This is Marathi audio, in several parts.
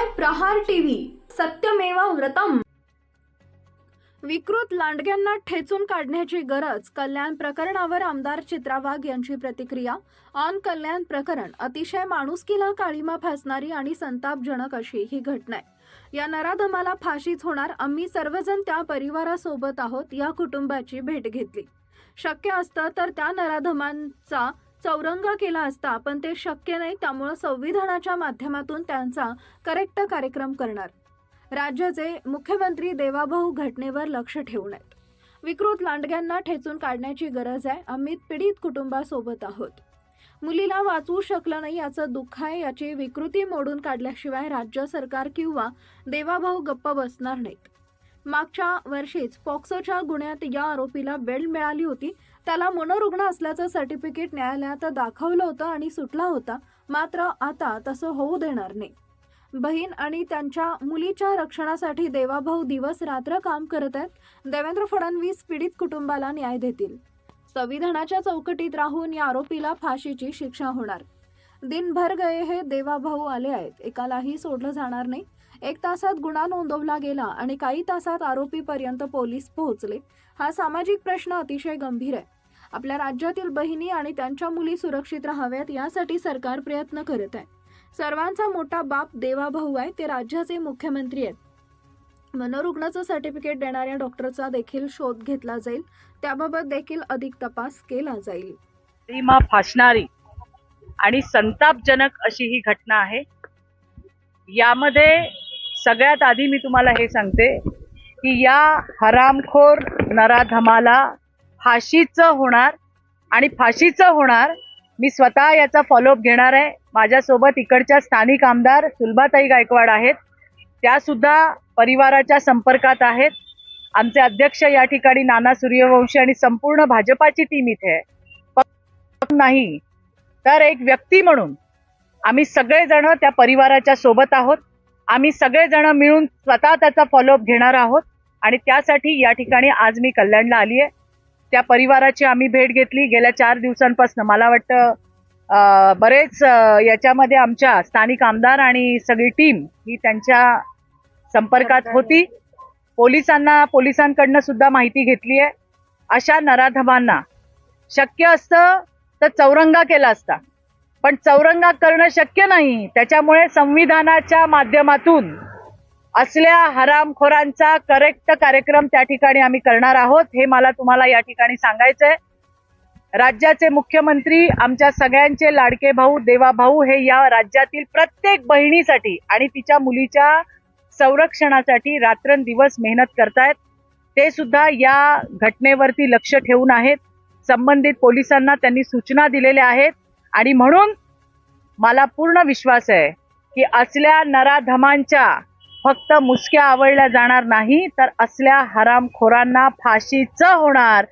पाहताय प्रहार टीव्ही. सत्यमेवा व्रतम. विकृत लांडग्यांना ठेचून काढण्याची गरज कल्याण प्रकरणावर आमदार चित्रा वाघ यांची प्रतिक्रिया. ऑन कल्याण प्रकरण अतिशय माणुसकीला काळीमा फासणारी आणि संतापजनक अशी ही घटना आहे. या नराधमाला फाशीच होणार. आम्ही सर्वजण त्या परिवारासोबत आहोत. या कुटुंबाची भेट घेतली. शक्य असतं तर त्या नराधमांचा चौरंग केला असता पण ते शक्य नाही त्यामुळं संविधानाच्या माध्यमातून त्यांचा करेक्ट कार्यक्रम करणार. राज्याचे मुख्यमंत्री देवाभाऊ घटनेवर लक्ष ठेवून आहेत. विकृत लांडग्यांना ठेचून काढण्याची गरज आहे आम्ही पीडित कुटुंबासोबत आहोत. मुलीला वाचवू शकलं नाही याचं दुःख आहे याची विकृती मोडून काढल्याशिवाय राज्य सरकार किंवा देवाभाऊ गप्प बसणार नाहीत. मागच्या वर्षीच पॉक्सोच्या गुन्ह्यात या आरोपीला बेल मिळाली होती त्याला मनोरुग्ण असल्याचं सर्टिफिकेट न्यायालयात दाखवलं होतं आणि सुटला होता. मात्र आता तसं होऊ देणार नाही. बहीण आणि त्यांच्या मुलीच्या रक्षणासाठी देवाभाऊ दिवस रात्र काम करत आहेत. देवेंद्र फडणवीस पीडित कुटुंबाला न्याय देतील. संविधानाच्या चौकटीत राहून या आरोपीला फाशीची शिक्षा होणार. दिनभर गये हे देवाभाऊ आले आहेत. एकालाही सोडलं जाणार नाही. एक तासात गुन्हा नोंदवला गेला आणि काही तासात आरोपीपर्यंत पोलीस पोहोचले. हा सामाजिक प्रश्न अतिशय गंभीर आहे. आपल्या राज्यातील बहिणी आणि त्यांच्या मुली सुरक्षित राहाव्यात यासाठी सरकार प्रयत्न करत आहे. सर्वांचा मोठा बाप देवाभाऊ आहे ते राज्याचे मुख्यमंत्री आहेत. मनोरुग्णाचं सर्टिफिकेट देणाऱ्या डॉक्टरचा देखील शोध घेतला जाईल. त्याबाबत देखील अधिक तपास केला जाईल. गरिमा फासणारी आणि संतापजनक अशी ही घटना आहे. यामध्ये सगळ्यात आधी मी तुम्हाला हे सांगते की या हरामखोर नराधमाला फाशीचं होणार आणि फाशीचं होणार मी स्वतः याचा फॉलोअप घेणार आहे. माझ्यासोबत इकडच्या स्थानिक आमदार सुलभाताई गायकवाड आहेत. त्या सुद्धा परिवाराच्या संपर्कात आहेत. आमचे अध्यक्ष या ठिकाणी नाना सूर्यवंशी आणि संपूर्ण भाजपाची टीम इथे आहे. नाही तर एक व्यक्ती म्हणून आम्ही सगळेजण त्या परिवाराच्या सोबत आहोत. आम्ही सगळेजण मिळून स्वतः त्याचा फॉलोअप घेणार आहोत. आणि त्यासाठी या ठिकाणी आज मी कल्याणला आली आहे त्या परिवाराची आम्ही भेट घेतली. गेल्या चार दिवसांपासून मला वाटतं बरेच याच्यामध्ये आमच्या स्थानिक आमदार आणि सगळी टीम ही त्यांच्या संपर्कात होती. पोलिसांना पोलिसांकडनं सुद्धा माहिती घेतली आहे अशा नराधमांना शक्य असतं तर चौरंगा केला असता. पण चौरंगा करणं शक्य नाही. त्याच्यामुळे संविधानाच्या माध्यमातून असल्या हरामखोरांचा करेक्ट कार्यक्रम त्या ठिकाणी आम्ही करणार आहोत हे मला तुम्हाला या ठिकाणी सांगायचंय. राज्याचे मुख्यमंत्री आमच्या सगळ्यांचे लाडके भाऊ देवा भाऊ हे या राज्यातील प्रत्येक बहिणीसाठी आणि तिच्या मुलीच्या संरक्षणासाठी रात्रंदिवस मेहनत करतायत. ते सुद्धा या घटनेवरती लक्ष ठेवून आहेत. संबंधित पोलिसांना त्यांनी सूचना दिलेल्या आहेत. आणि म्हणून मला पूर्ण विश्वास आहे की असल्या नराधमांच्या फक्त मुसक्या आवडल्या जाणार नाही तर असल्या हरामखोरांना फाशीचं होणार.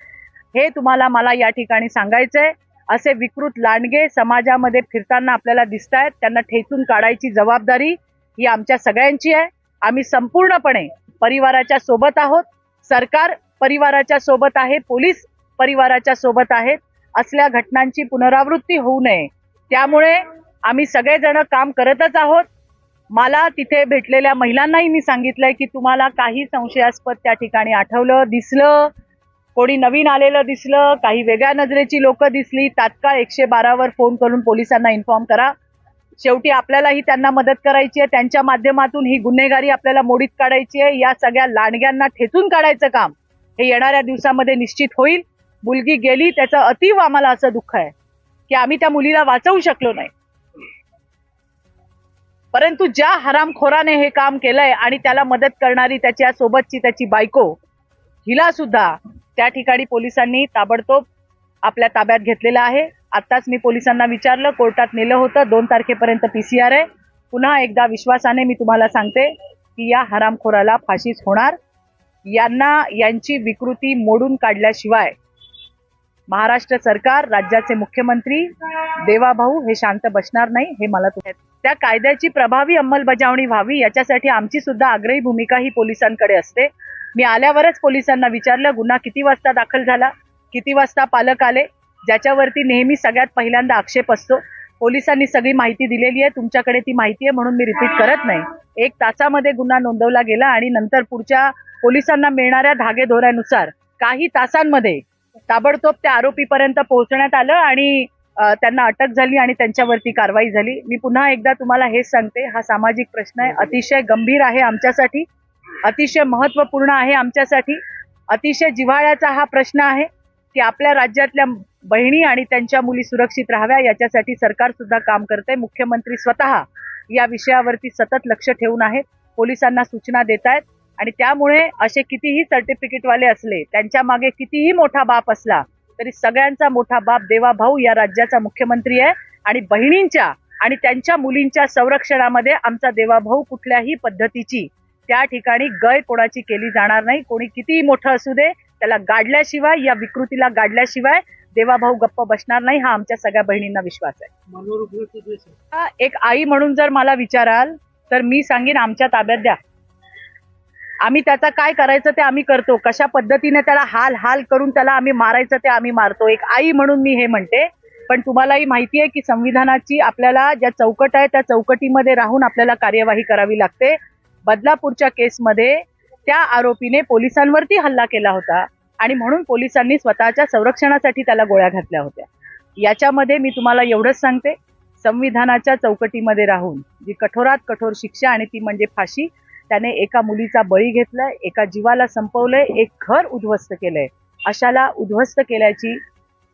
हे तुम्हाला मला या ठिकाणी सांगायचंय. असे विकृत लांडगे समाजामध्ये फिरताना आपल्याला दिसत आहेत त्यांना ठेचून काढायची जबाबदारी ही आमच्या सगळ्यांची आहे. आम्ही संपूर्णपणे परिवाराच्या सोबत आहोत. सरकार परिवाराच्या सोबत आहे पोलीस परिवाराच्या सोबत आहेत. असल्या घटनांची पुनरावृत्ती होऊ नये. त्यामुळे आम्ही सगळेजण काम करतच आहोत. मला तिथे भेटलेल्या महिलांनाही मी सांगितलंय की तुम्हाला काही संशयास्पद त्या ठिकाणी आठवलं दिसलं कोणी नवीन आलेलं दिसलं काही वेगळ्या नजरेची लोक दिसली तात्काळ एकशे बारावर फोन करून पोलिसांना इन्फॉर्म करा. शेवटी आपल्यालाही त्यांना मदत करायची आहे त्यांच्या माध्यमातून ही गुन्हेगारी आपल्याला मोडीत काढायची आहे या सगळ्या लांडग्यांना ठेचून काढायचं काम हे येणाऱ्या दिवसामध्ये निश्चित होईल. मुलगी गेली त्याचं अतीव आम्हाला असं दुःख आहे की आम्ही त्या मुलीला वाचवू शकलो नाही. परंतु ज्या हरामखोराने हे काम केलंय आणि त्याला मदत करणारी त्याच्या सोबतची त्याची बायको हिला सुद्धा त्या ठिकाणी पोलिसांनी ताबडतोब आपल्या ताब्यात घेतलेलं आहे. आत्ताच मी पोलिसांना विचारलं कोर्टात नेलं होतं. दोन तारखेपर्यंत पीसीआर आहे. पुन्हा एकदा विश्वासाने मी तुम्हाला सांगते की या हरामखोराला फाशीच होणार. यांना यांची विकृती मोडून काढल्याशिवाय महाराष्ट्र सरकार राज्याचे मुख्यमंत्री देवाभाऊ हे शांत बसणार नाही हे मला तुम्ही त्या कायद्याची प्रभावी अंमलबजावणी व्हावी याच्यासाठी आमची सुद्धा आग्रही भूमिका ही पोलिसांकडे असते. मी आल्यावरच पोलिसांना विचारलं गुन्हा किती वाजता दाखल झाला किती वाजता पालक आले ज्याच्यावरती नेहमी सगळ्यात पहिल्यांदा आक्षेप असतो. पोलिसांनी सगळी माहिती दिलेली आहे तुमच्याकडे ती माहिती आहे म्हणून मी रिपीट करत नाही. एक तासामध्ये गुन्हा नोंदवला गेला आणि नंतर पुढच्या पोलिसांना मिळणाऱ्या धागेदोऱ्यानुसार काही तासांमध्ये ताबडतोब त्या आरोपीपर्यंत पोहोचण्यात आलं आणि त्यांना अटक झाली आणि त्यांच्यावरती कारवाई झाली. मी पुन्हा एकदा तुम्हाला हेच सांगते हा सामाजिक प्रश्न आहे. अतिशय गंभीर आहे आमच्यासाठी. अतिशय महत्त्वपूर्ण आहे आमच्यासाठी. अतिशय जिव्हाळ्याचा हा प्रश्न आहे की आपल्या राज्यातल्या बहिणी आणि त्यांच्या मुली सुरक्षित राहाव्या याच्यासाठी सरकार सुद्धा काम करते मुख्यमंत्री स्वतः या विषयावरती सतत लक्ष ठेवून आहेत. पोलिसांना सूचना देत आहेत आणि त्यामुळे असे कितीही सर्टिफिकेटवाले असले त्यांच्या मागे कितीही मोठा बाप असला तरी सगळ्यांचा मोठा बाप देवा भाऊ या राज्याचा मुख्यमंत्री आहे. आणि बहिणींच्या आणि त्यांच्या मुलींच्या संरक्षणामध्ये आमचा देवा भाऊ कुठल्याही पद्धतीची त्या ठिकाणी गय कोणाची केली जाणार नाही. कोणी कितीही मोठं असू दे त्याला गाडल्याशिवाय या विकृतीला गाडल्याशिवाय देवाभाऊ गप्प बसणार नाही हा आमच्या सगळ्या बहिणींना विश्वास आहे. एक आई म्हणून जर मला विचाराल तर मी सांगेन आमच्या ताब्यात द्या. आम्ही त्याचा काय करायचं ते आम्ही करतो. कशा पद्धतीने त्याला हाल हाल करून त्याला आम्ही मारायचं ते आम्ही मारतो. एक आई म्हणून मी हे म्हणते. पण तुम्हालाही माहिती आहे की संविधानाची आपल्याला ज्या चौकट आहे त्या चौकटीमध्ये राहून आपल्याला कार्यवाही करावी लागते. बदलापूरच्या केसमध्ये त्या आरोपीने पोलिसांवरती हल्ला केला होता आणि म्हणून पोलिसांनी स्वतःच्या संरक्षणासाठी त्याला गोळ्या घातल्या होत्या. याच्यामध्ये मी तुम्हाला एवढंच सांगते. संविधानाच्या चौकटीमध्ये राहून जी कठोरात कठोर शिक्षा आणि ती म्हणजे फाशी त्याने एका मुलीचा बळी घेतलाय एका जीवाला संपवलंय एक घर उद्ध्वस्त केलंय. अशाला उद्ध्वस्त केल्याची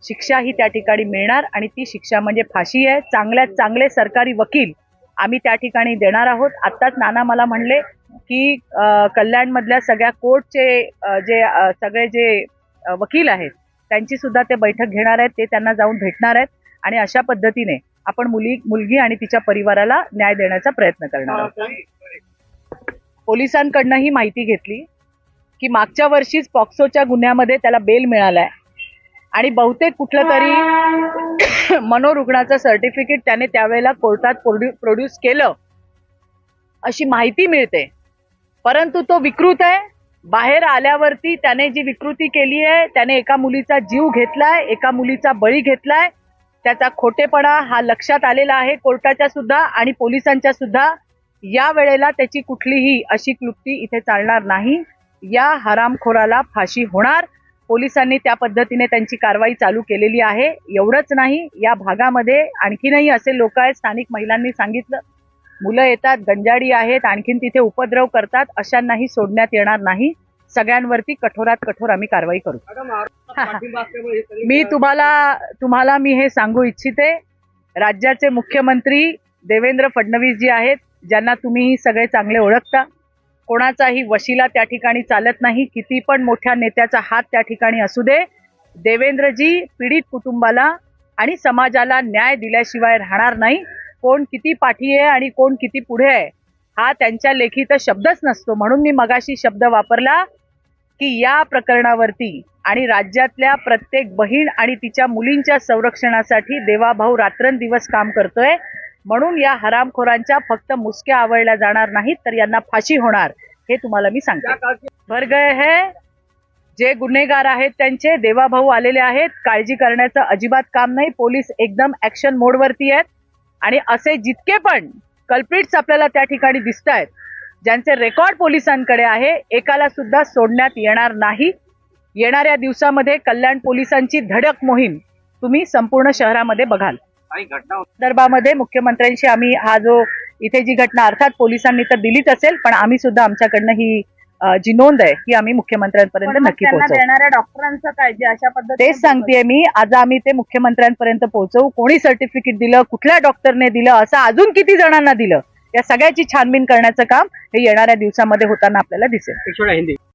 शिक्षा ही त्या ठिकाणी मिळणार आणि ती शिक्षा म्हणजे फाशी आहे. चांगल्यात चांगले सरकारी वकील आम्ही त्या ठिकाणी देणार आहोत. आत्ताच नाना मला म्हणले की कल्याणमधल्या सगळ्या कोर्टचे जे सगळे जे वकील आहेत त्यांची सुद्धा ते बैठक घेणार आहेत ते त्यांना जाऊन भेटणार आहेत आणि अशा पद्धतीने आपण मुली मुलगी आणि तिच्या परिवाराला न्याय देण्याचा प्रयत्न करणार आहोत. पोलिसांकडनं ही माहिती घेतली की मागच्या वर्षीच पॉक्सोच्या गुन्ह्यामध्ये त्याला बेल मिळालाय. आणि बहुतेक कुठलं तरी मनोरुग्णाचं सर्टिफिकेट त्याने त्यावेळेला कोर्टात प्रोड्यूस केलं अशी माहिती मिळते. परंतु तो विकृत आहे. बाहेर आल्यावरती त्याने जी विकृती केली आहे त्याने एका मुलीचा जीव घेतलाय एका मुलीचा बळी घेतलाय त्याचा खोटेपणा हा लक्षात आलेला आहे. कोर्टाच्या सुद्धा आणि पोलिसांच्या सुद्धा या वेळेला त्याची कुठलीही अशी क्लुप्ती इथे चालणार नाही. या हरामखोराला फाशी होणार. पोलिसांनी त्या पद्धतीने त्यांची कारवाई चालू केलेली आहे. एवढंच नाही या भागामध्ये आणखीनही असे लोक आहेत स्थानिक महिलांनी सांगितलं. मुलं येतात गंजाडी आहेत आणखीन तिथे उपद्रव करतात अशांनाही सोडण्यात येणार नाही. सगळ्यांवरती कठोरात कठोर आम्ही कारवाई करू. मी तुम्हाला तुम्हाला मी हे सांगू इच्छिते. राज्याचे मुख्यमंत्री देवेंद्र फडणवीस जी आहेत ज्यांना तुम्ही सगळे चांगले ओळखता कोणाचाही वशिला त्या ठिकाणी चालत नाही किती पण मोठ्या नेत्याचा हात त्या ठिकाणी असू दे देवेंद्रजी पीडित कुटुंबाला आणि समाजाला न्याय दिल्याशिवाय राहणार नाही. कोण किती पाठी आहे आणि कोण किती पुढे आहे हा त्यांच्या लेखी तर शब्दच नसतो. म्हणून मी मगाशी शब्द वापरला की या प्रकरणावरती आणि राज्यातल्या प्रत्येक बहीण आणि तिच्या मुलींच्या संरक्षणासाठी देवाभाऊ रात्रंदिवस काम करतोय. म्हणून या हरामखोरांच्या फक्त मुसक्या आवळल्या जाणार नाहीत तर यांना फाशी होणार हे तुम्हाला मी सांगते. त्या काळची भर गए है जे गुन्हेगार आहेत त्यांचे देवाभाऊ आलेले आहेत. काळजी करण्याचं अजिबात काम नाही. पोलीस एकदम ऍक्शन मोडवरती आहेत. आणि असे जितके पण कल्प्रिट्स आपल्याला त्या ठिकाणी दिसत आहेत ज्यांचे रेकॉर्ड पोलिसांकडे आहे एकाला सुद्धा सोडण्यात येणार नाही. येणाऱ्या दिवसामध्ये कल्याण पोलिसांची धडक मोहीम तुम्ही संपूर्ण शहरामध्ये बघाल. संदर्भामध्ये मुख्यमंत्र्यांशी आम्ही हा जो इथे जी घटना अर्थात पोलिसांनी तर दिलीच असेल पण आम्ही सुद्धा आमच्याकडनं ही जी नोंद आहे ही आम्ही मुख्यमंत्र्यांपर्यंत नक्की पोहोचवू. देणाऱ्या डॉक्टरांचं काय? जे अशा पद्धतीने तेच सांगतेय मी आज आम्ही ते मुख्यमंत्र्यांपर्यंत पोहोचवू. कोणी सर्टिफिकेट दिलं कुठल्या डॉक्टरने दिलं असं अजून किती जणांना दिलं? या सगळ्याची छानबीन करण्याचं काम हे येणाऱ्या दिवसामध्ये होताना आपल्याला दिसेल. हिंदी.